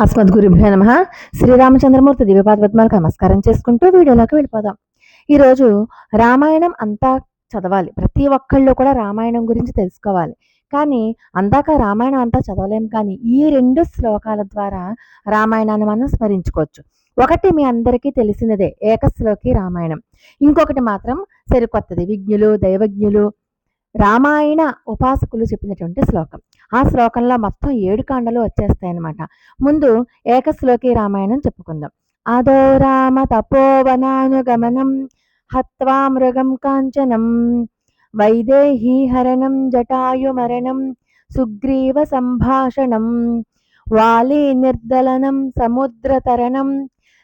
అస్మద్గురుభ్యో నమ. శ్రీరామచంద్రమూర్తి దివ్యపాద పద్మాలకు నమస్కారం చేసుకుంటూ వీడియోలోకి వెళ్ళిపోదాం. ఈరోజు రామాయణం అంతా చదవాలి. ప్రతి ఒక్కళ్ళు కూడా రామాయణం గురించి తెలుసుకోవాలి. కానీ అందాక రామాయణం అంతా చదవలేం కానీ ఈ రెండు శ్లోకాల ద్వారా రామాయణాన్ని మనం స్మరించుకోవచ్చు. ఒకటి మీ అందరికీ తెలిసినదే ఏకశ్లోకి రామాయణం. ఇంకొకటి మాత్రం సరికొత్తది. విజ్ఞులు దైవజ్ఞులు రామాయణ ఉపాసకులు చెప్పినటువంటి శ్లోకం. ఆ శ్లోకంలో మొత్తం ఏడు కాండలు వచ్చేస్తాయన్నమాట. ముందు ఏకశ్లోకి రామాయణం చెప్పుకుందాం. అదో రామ తపోవనానుగమనం హత్వా మృగం కాంచనం వైదేహీ హరణం జటాయుమరణం సుగ్రీవ సంభాషణం వాలి నిర్దలనం సముద్రతరణం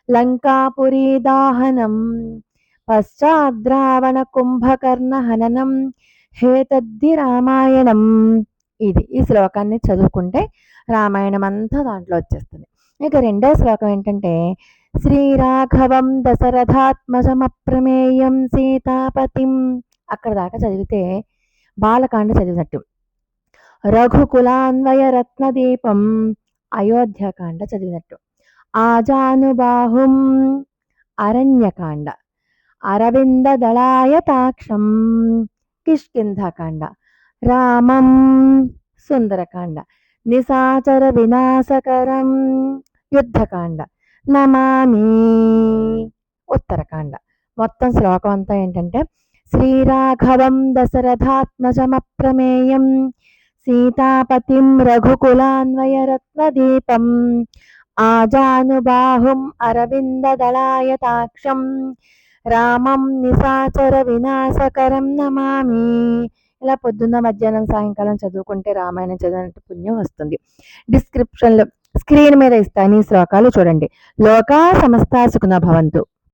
లంకాపురీ దాహనం పశ్చాద్రావణ కుంభకర్ణ హననం హేతద్ది రామాయణం. ఇది. ఈ శ్లోకాన్ని చదువుకుంటే రామాయణం అంతా దాంట్లో వచ్చేస్తుంది. ఇక రెండో శ్లోకం ఏంటంటే శ్రీరాఘవం దశరథాత్మజమప్రమేయం సీతాపతిం. అక్కడ దాకా చదివితే బాలకాండ చదివినట్టు. రఘుకులాన్వయ రత్నదీపం అయోధ్యకాండ చదివినట్టు. ఆజానుబాహుం అరణ్యకాండ. అరవింద దళాయతాక్షం కిష్కింధకాండ. రామం సుందరకాండ. నిశాచర వినాశకరం యుద్ధకాండ. నమామి ఉత్తరకాండ. మొత్తం శ్లోకం అంతా ఏంటంటే శ్రీరాఘవం దశరథాత్మజమప్రమేయం సీతాపతిం రఘుకులాన్వయరత్నదీపం ఆజానుబాహుం అరవిందదళాయతాక్షం రామం నిశాచర వినాశకరం నమామి ఇలా పొద్దున్న మధ్యాహ్నం సాయంకాలం చదువుకుంటే రామాయణం చదివినట్టు పుణ్యం వస్తుంది. డిస్క్రిప్షన్లో స్క్రీన్ మీద ఇస్తాను ఈ శ్లోకాలు చూడండి. లోకా సమస్త సుఖన భవంతు.